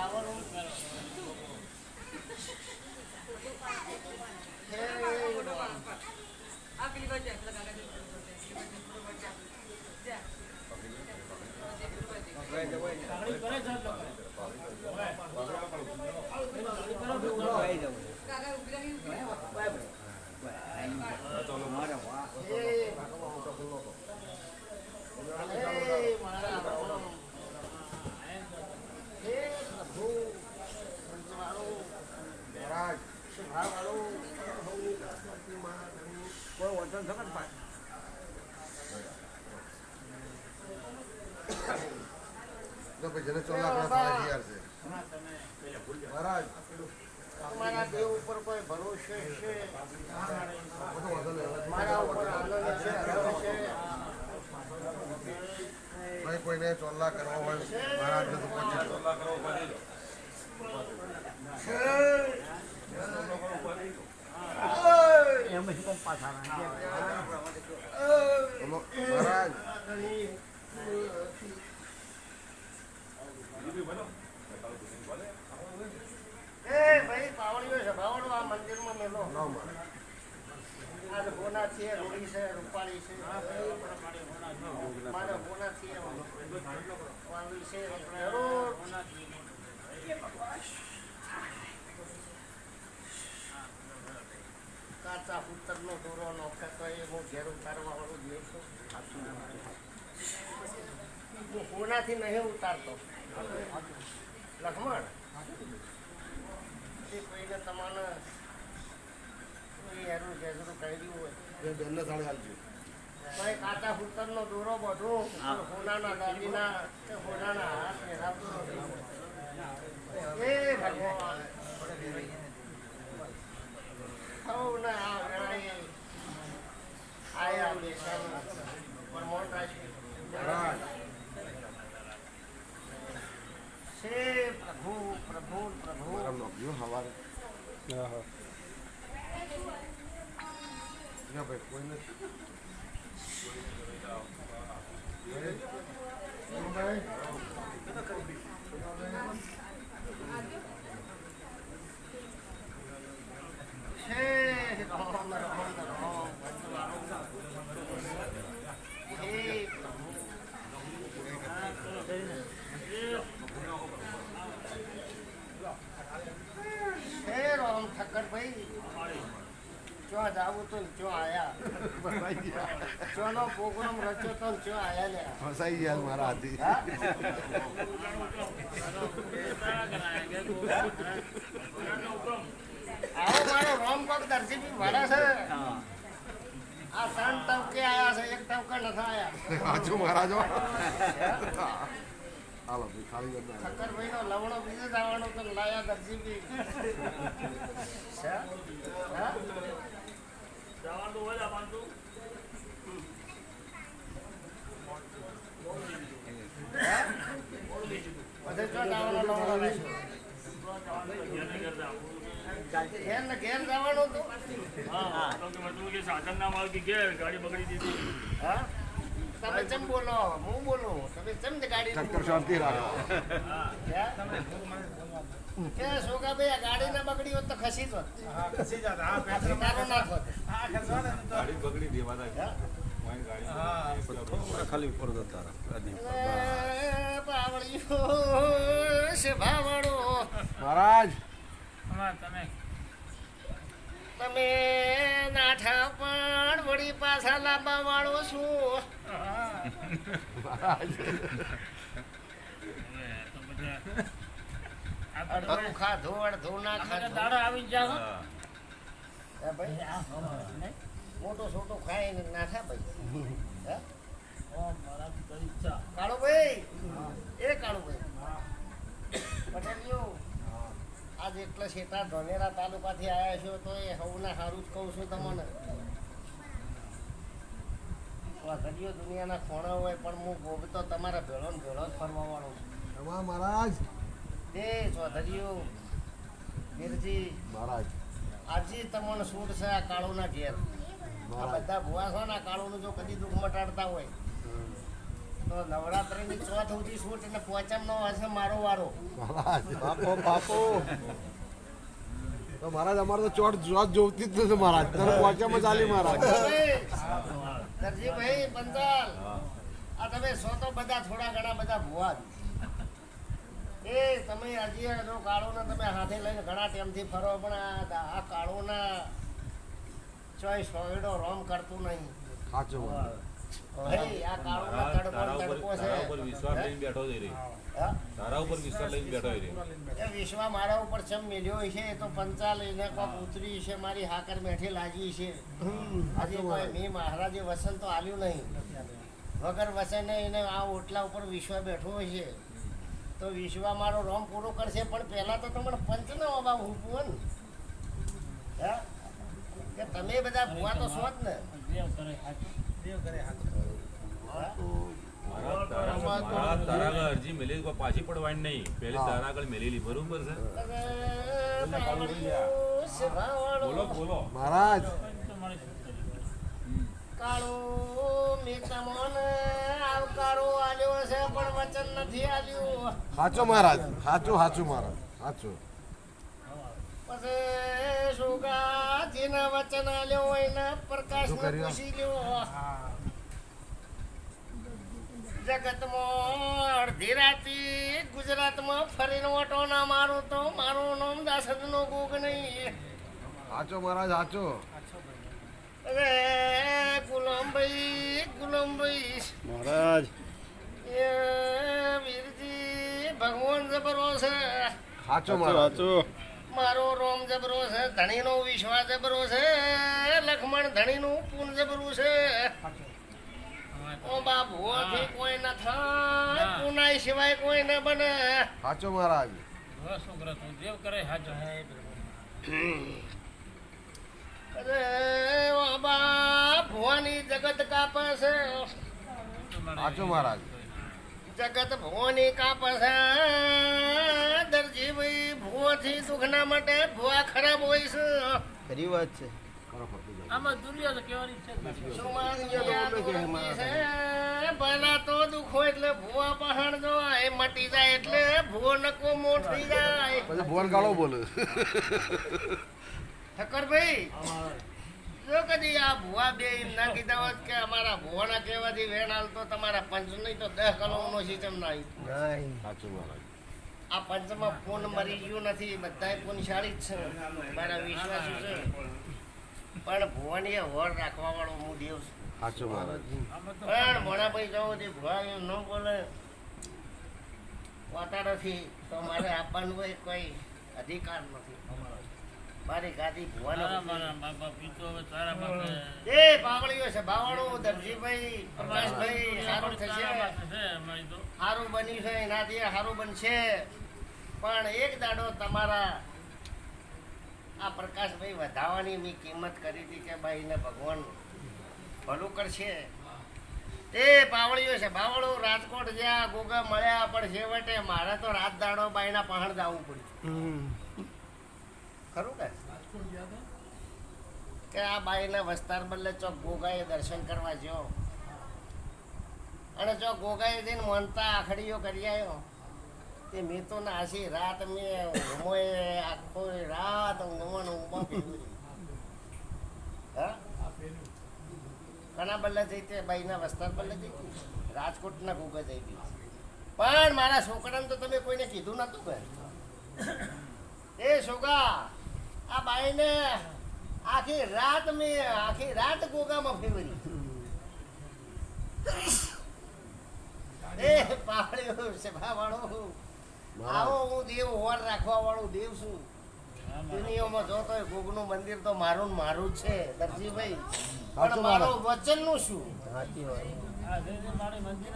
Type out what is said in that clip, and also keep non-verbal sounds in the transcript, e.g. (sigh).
ખાવાનું હે રામ. હે ભગવાન. હે મારા રામ. હે પ્રભુ પંચવાળું, શુભાવાળું, કોઈ વચન છે તો પછી જેને ચોલા છે. મહારાજ. અમારા દેવ ઉપર કોઈ ભરોસે છે? વાંધો નહીં. હવે મારા ઉપર આનંદ છે હર્ષ છે. ભાઈ કોઈને ચોલ્લા કરવા હોય મહારાજને તો પછી એમ જ કોણ પાછા મહારાજ. એ ભાઈ પાવડીઓ છે. ભાવડો આ મંદિરમાં મેલો. લાવ મહારાજ આ છે રૂડી છે રૂપાળી છે. મારે ગોના છે વાવી છે જરૂર કાચા ઉત્તરનો દોરો નોખે તો એ હું ઘેર ઉતારવા વાળું જોઈ છું હું કોનાથી નહીં ઉતારતો. લખમણ? એ કોઈને તમારે હેરું જેસરું કર્યું હોય. બેનને સાડી હાલજો. ભાઈ કાચા ફૂતરનો દોરો બધું હોનાના દાદીના હોનાના હાથ એ ભગવાન. ના ભાઈ કોઈ નથી ભાઈ, છે રામ રામ રામ હે પ્રભુ હે રામ ઠક્કરભાઈ ચો જાવું તો ચો આયા ચોનો પ્રોગ્રામ રચ્યો તો ચો આયા લે. ફસાઈ ગયા મારા હાથી. આવો મારો રામ કોક દર્શી બી ભરે છે. આ ત્રણ ટવકે આયા છે એક ટવકે નથી આયા. હાચું મહારાજ હાલો ભાઈ ખાલી કરી ઠક્કરભાઈ નો લવણો બીજે જવાનો તો લાયા દર્શી બી છે? જવાનો રાખ્યો? ઘેર ને ઘેર જવાનું હતું સાધન ના મળતી ઘેર ગાડી બગડી દીધી હા તમે ચમ બોલો હું બોલું તમે ચમ જ ગાડી ચક્કર શાંતિ રાખો કે સોગાભાઈ આ ગાડી ના બગડી હોત તો ખસી જ હોત. આ મારો ના થોત. ખાલી ઉપર જતા છે ભાવડો મહારાજ. તમે તમે નાઠા પણ વળી પાછા લાંબા વાળો છું. અડધું ખાધું અડધું ના ખાધો. દાડો આવી જાવ ભાઈ. મોટો છોટો ખાય ને ના થાય ભાઈ. (laughs) હે? કાળુભાઈ એ કાળુભાઈ. પટેલિયો આજ એટલે શેટા ધનેરા તાલુકાથી આવ્યા છો તો એ હવના સારું જ કહું છું તમને. વધરીઓ દુનિયાના ખોણા હોય પણ હું ગોબ તો તમારા ભેળો ને ભેળો જ ફરવા વાળો છું. એમાં મહારાજ. તે ચૌધરીઓ વીરજી મહારાજ. આજે તમને સૂટ છે આ કાળોના ઘેર. આ બધા ભુવા છો ને આ જો કદી દુઃખ મટાડતા હોય તો નવરાત્રિની ચોથ સુધી શૂટ અને પોચમનો હશે મારો વારો. બાપો બાપો તો મહારાજ અમારે તો ચોટ જોત જોવતી જ નથી મહારાજ. તને પહોંચ્યામાં ચાલી મહારાજ. દરજીભાઈ પંચાલ. આ તમે સો તો બધા થોડા ઘણા બધા ભુવા એ તમે હજી કાળો કાળોને તમે હાથે લઈને ઘણા ટાઈમથી ફરો પણ આ કાળોના ચોઈસ સોયડો રોમ કરતું નહીં. સાચો ભાઈ આ કાળો તડકો તારા છે. ઉપર તારા ઉપર વિશ્વાસ લઈને બેઠો જઈ રહી તારા ઉપર વિશ્વાસ લઈને બેઠો જઈ રહી એ વિશ્વા મારા ઉપર ચમ મેલ્યો છે એ તો પંચાલ એને કોક ઉતરી છે મારી હાકર મેઠી લાગી છે. આજે કોઈ મે મહારાજે વસન તો આલ્યું નહીં. વગર વસને એને આ ઓટલા ઉપર વિશ્વા બેઠો છે. તો વિશ્વા મારો રોમ પૂરો કરશે પણ પહેલા તો તમને પંચ ન અભાવ હું પુવન હે? કે તમે બધા ભૂવા તો છો જ ને. મારા તારા આગળ અરજી પાછી પડવાની નહીં. પહેલી તારા આગળ મેલેલી બરોબર છે. બોલો બોલો. મહારાજ કાળો મેં તમને આવકારો આલ્યો છે પણ વચન નથી આલ્યું. સાચો મહારાજ સાચું સાચું મહારાજ સાચું પછી સુગાજીના વચન આલ્યો હોય પ્રકાશ શું પૂછી લ્યો. જગતમાં અડધી રાતી ગુજરાતમાં ફરીને ઓટો ના મારું તો મારું નામ દાસદ નો ગોગ નહીં. સાચો મહારાજ સાચો. અરે ગુલામભાઈ ગુલામભાઈ. મહારાજ. એ વીરજી ભગવાન જબરો છે. સાચો મહારાજ. મારો રોમ જબરો છે ધણીનો વિશ્વાસ જબરો છે લખમણ ધણીનું પૂન જબરું છે. ઓ બા ભુવાથી કોઈ ન થાય પૂનાય સિવાય કોઈ ન બને. સાચો મહારાજ. છોકરા તું દેવ કરે હાજો અરે ઓ બા ભુવાની જગત કાપે છે સાચો મહારાજ. જગત ભુવાની કાપે છે દરજી ભુવાથી દુઃખના માટે ભુવા ખરાબ હોય છે. ખરી વાત છે. આમાં દુનિયા તો છે. જ નથી. પહેલા તો દુઃખ હોય એટલે ભુવા પહાણ એ મટી જાય એટલે ભૂવો નકો મોટ થઈ જાય. પછી ભુવન કાળો બોલે. ઠક્કરભાઈ જો કદી આ ભુવા બે એમ ના કીધા હોત કે અમારા ભુવાના કહેવાથી વેણ હાલ તો તમારા પંચ નહીં તો દસ કલોનો સિસ્ટમ ના આવી સાચું આ પંચમાં પૂન મરી ગયું નથી. બધા પુનશાળી જ છે. મારા વિશ્વાસ છે. પણ ભુવાની એ હોર રાખવા વાળો હું દેવ છું. સાચો મહારાજ પણ મોણાભાઈ જવો તે ભુવા ન બોલે. વાટાડોથી તો મારે આપવાનું હોય કોઈ અધિકાર નથી. મારી ગાદી ભુવાનો મારા મા બાપ તો હવે તારા બાપે એ બાવળીઓ છે બાવળો દરજીભાઈ પ્રકાશભાઈ સારું થશે. સારું બન્યું છે એનાથી સારું બનશે. પણ એક દાડો તમારા આ પ્રકાશભાઈ વધાવવાની મેં કિંમત કરી હતી કે ભાઈ ને ભગવાન ભલું કરશે. તે પાવળીઓ છે. બાવળો રાજકોટ જ્યાં ગોગા મળ્યા પણ છેવટે મારે તો રાત દાડો બાઈના પહાણ જવું પડ્યું. ખરું કે? કે આ બાઈના વસ્તાર બદલે ચોક ગોગાએ દર્શન કરવા જ્યો. અને ચોક ગોગાએ જઈને મોનતા આખડીઓ કરી આવ્યો તે મેં મેં કના બદલે જઈ તે ગોગા પણ મારા છોકરાને તો તમે કોઈને કીધું નતું કે? એ છોકરા આ બાઈને આખી રાત મેં આખી રાત ગોગામાં ફેરવી એ પાડ્યો છે વાળો આવો હું દેવ હોર રાખવા વાળો દેવ છું. દુનિયામાં જોતો હોય ગોગનું મંદિર તો મારું ને મારું જ છે દરજીભાઈ. પણ મારું. વચનનું શું? સાચી જે